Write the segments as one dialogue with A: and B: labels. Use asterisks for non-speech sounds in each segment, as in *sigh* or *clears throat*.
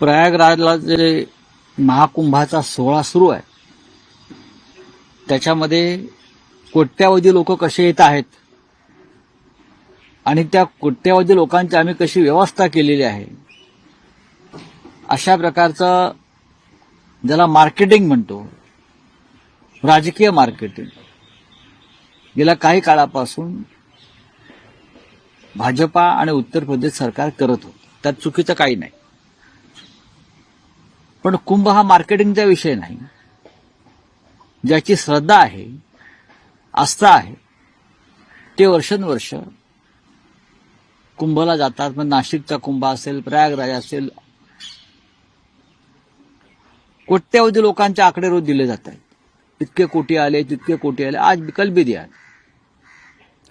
A: प्रयागराजला जे महाकुंभाचा सोहळा सुरू आहे त्याच्यामध्ये कोट्यावधी लोक कसे येत आहेत आणि त्या कोट्यावधी लोकांची आम्ही कशी व्यवस्था केलेली आहे अशा प्रकारचं ज्याला मार्केटिंग म्हणतो राजकीय मार्केटिंग गेल्या काही काळापासून भाजपा आणि उत्तर प्रदेश सरकार करत होतं. त्यात चुकीचं काही नाही. पण कुंभ हा मार्केटिंगचा विषय नाही. ज्याची श्रद्धा आहे आस्था आहे ते वर्षानुवर्ष कुंभला जातात. मग नाशिकचा कुंभ असेल प्रयागराज असेल कोट्यावधी लोकांचे आकडे रोज दिले जात आहेत इतके कोटी आले तितके कोटी आले. आज विकल्प द्या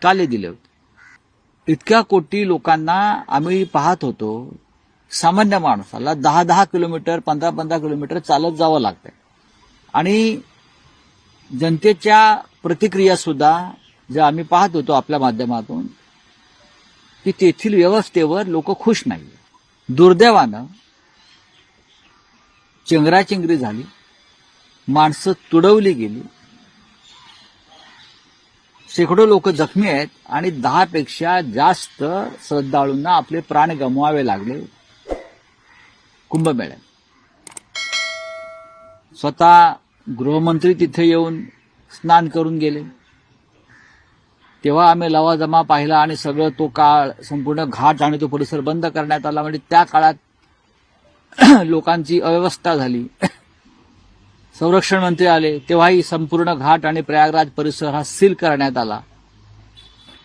A: काले दिले होते. इतक्या कोटी लोकांना आम्ही पाहत होतो सामान्य माणसाला दहा दहा किलोमीटर पंधरा पंधरा किलोमीटर चालत जावं लागतंय. आणि जनतेच्या प्रतिक्रिया सुद्धा ज्या आम्ही पाहत होतो आपल्या माध्यमातून की तेथील व्यवस्थेवर लोक खुश नाही दुर्दैवानं चेंगराचेंगरी झाली माणसं तुडवली गेली शेकडो लोक जखमी आहेत आणि दहापेक्षा जास्त श्रद्धाळूंना आपले प्राण गमवावे लागले. कुंभमेळ्यात स्वतः गृहमंत्री तिथे येऊन स्नान करून गेले. तेव्हा आम्ही लवाजमा पाहिला आणि सगळं तो काळ संपूर्ण घाट आणि तो परिसर बंद करण्यात आला. म्हणजे त्या काळात *clears throat* लोकांची अव्यवस्था झाली. *clears throat* संरक्षण मंत्री आले. तेव्हाही संपूर्ण घाट आणि प्रयागराज परिसर हा सील करण्यात आला.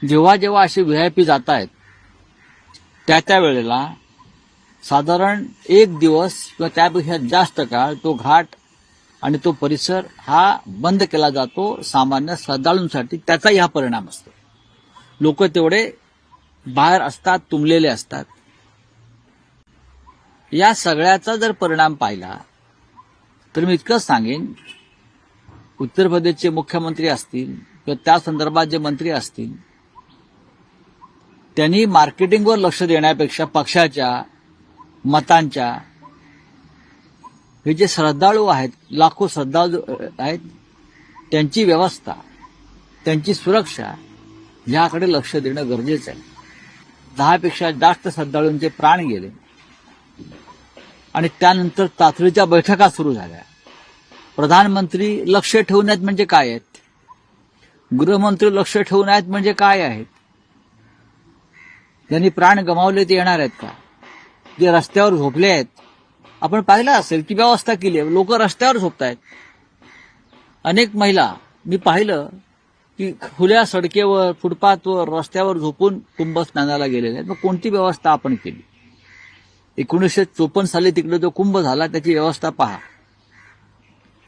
A: जेव्हा जेव्हा असे व्ही आय पी जात आहेत त्या त्या वेळेला साधारण एक दिवस किंवा त्यापेक्षा जास्त काळ तो घाट आणि तो परिसर हा बंद केला जातो सामान्य श्रद्धाळूंसाठी. त्याचाही हा परिणाम असतो. लोक तेवढे बाहेर असतात तुंबलेले असतात. या सगळ्याचा जर परिणाम पाहिला तर मी इतकंच सांगेन उत्तर प्रदेशचे मुख्यमंत्री असतील किंवा त्या संदर्भात जे मंत्री असतील त्यांनी मार्केटिंगवर लक्ष देण्यापेक्षा पक्षाच्या मतांच्या. हे जे श्रद्धाळू आहेत लाखो श्रद्धाळू आहेत त्यांची व्यवस्था त्यांची सुरक्षा याकडे लक्ष देणं गरजेचं आहे. दहापेक्षा जास्त श्रद्धाळूंचे प्राण गेले. आणि त्यानंतर तातडीच्या बैठका सुरू झाल्या. प्रधानमंत्री लक्ष ठेवून आहेत म्हणजे काय आहेत? गृहमंत्री लक्ष ठेवून आहेत म्हणजे काय आहेत? ज्यांनी प्राण गमावले ते येणार आहेत का? जे रस्त्यावर झोपले आहेत आपण पाहिलं असेल की व्यवस्था केली आहे. लोक रस्त्यावर झोपत आहेत अनेक महिला मी पाहिलं की खुल्या सडकेवर फुटपाथवर रस्त्यावर झोपून कुंभ स्नानाला गेलेले आहेत. मग कोणती व्यवस्था आपण केली? एकोणीसशे चोपन्न साली तिकडे जो कुंभ झाला त्याची व्यवस्था पहा.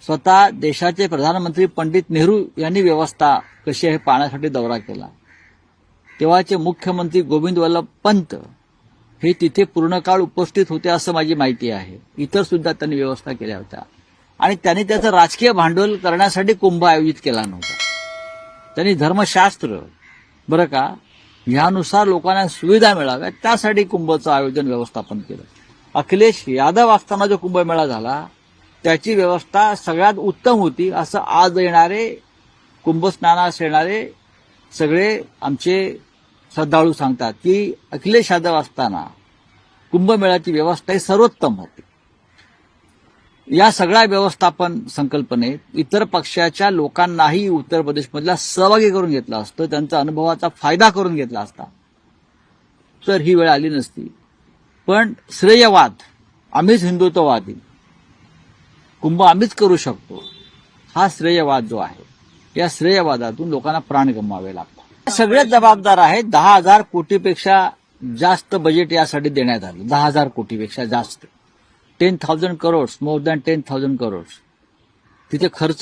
A: स्वतः देशाचे प्रधानमंत्री पंडित नेहरू यांनी व्यवस्था कशी आहे पाहण्यासाठी दौरा केला. तेव्हाचे मुख्यमंत्री गोविंद वल्लभ पंत हे तिथे पूर्ण काळ उपस्थित होते असं माझी माहिती आहे. इतर सुद्धा त्यांनी व्यवस्था केल्या होत्या. आणि त्यांनी त्याचं राजकीय भांडवल करण्यासाठी कुंभ आयोजित केला नव्हता. त्यांनी धर्मशास्त्र बरं का ह्यानुसार लोकांना सुविधा मिळाव्या त्यासाठी कुंभचं आयोजन व्यवस्थापन केलं. अखिलेश यादव असताना जो कुंभमेळा झाला त्याची व्यवस्था सगळ्यात उत्तम होती असं आज येणारे कुंभस्नानास येणारे सगळे आमचे श्रद्धाळू सांगतात की अखिलेश यादव असताना कुंभमेळ्याची व्यवस्था ही सर्वोत्तम होती. या सगळ्या व्यवस्थापन संकल्पनेत इतर पक्षाच्या लोकांनाही उत्तर प्रदेशमधला सहभागी करून घेतला असतं त्यांचा अनुभवाचा फायदा करून घेतला असता. तर ही वेळ आली नसती. पण श्रेयवाद आम्हीच हिंदुत्ववादी. कुंभ आम्हीच करू शकतो. हा श्रेयवाद जो आहे या श्रेयवादातून लोकांना प्राण गमवावे लागतात. सगळेच जबाबदार आहेत दहा हजार कोटीपेक्षा जास्त बजेट यासाठी देण्यात आलं. दहा हजार कोटीपेक्षा जास्त. Ten thousand crores more than ten thousand crores तिथे खर्च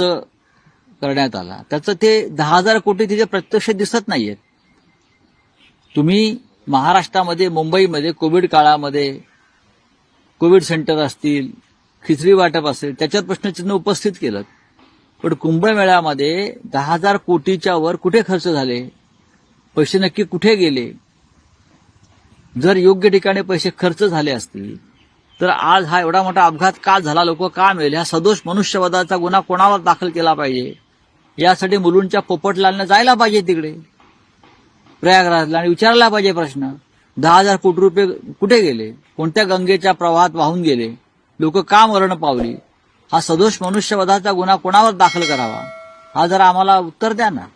A: करण्यात आला. त्याचं ते दहा हजार कोटी तिथे प्रत्यक्ष दिसत नाहीयेत. तुम्ही महाराष्ट्रामध्ये मुंबईमध्ये कोविड काळामध्ये कोविड सेंटर असतील खिचडी वाटप असेल त्याच्यात प्रश्नचिन्ह उपस्थित केलं. पण कुंभमेळ्यामध्ये दहा हजार कोटीच्या वर कुठे खर्च झाले? पैसे नक्की कुठे गेले? जर योग्य ठिकाणी पैसे खर्च झाले असतील तर आज हा एवढा मोठा अपघात का झाला? लोक का मिळेल? ह्या सदोष मनुष्यवधाचा गुन्हा कोणावर दाखल केला पाहिजे? यासाठी मुलूंच्या पोपटलालनं जायला पाहिजे तिकडे. प्रयागराजला आणि विचारायला पाहिजे प्रश्न. दहा हजार कोटी रुपये कुठे गेले? कोणत्या गंगेच्या प्रवाहात वाहून गेले? लोक का मरण पावली? हा सदोष मनुष्यवधाचा गुन्हा कोणावर दाखल करावा? हा जरा आम्हाला उत्तर द्या ना.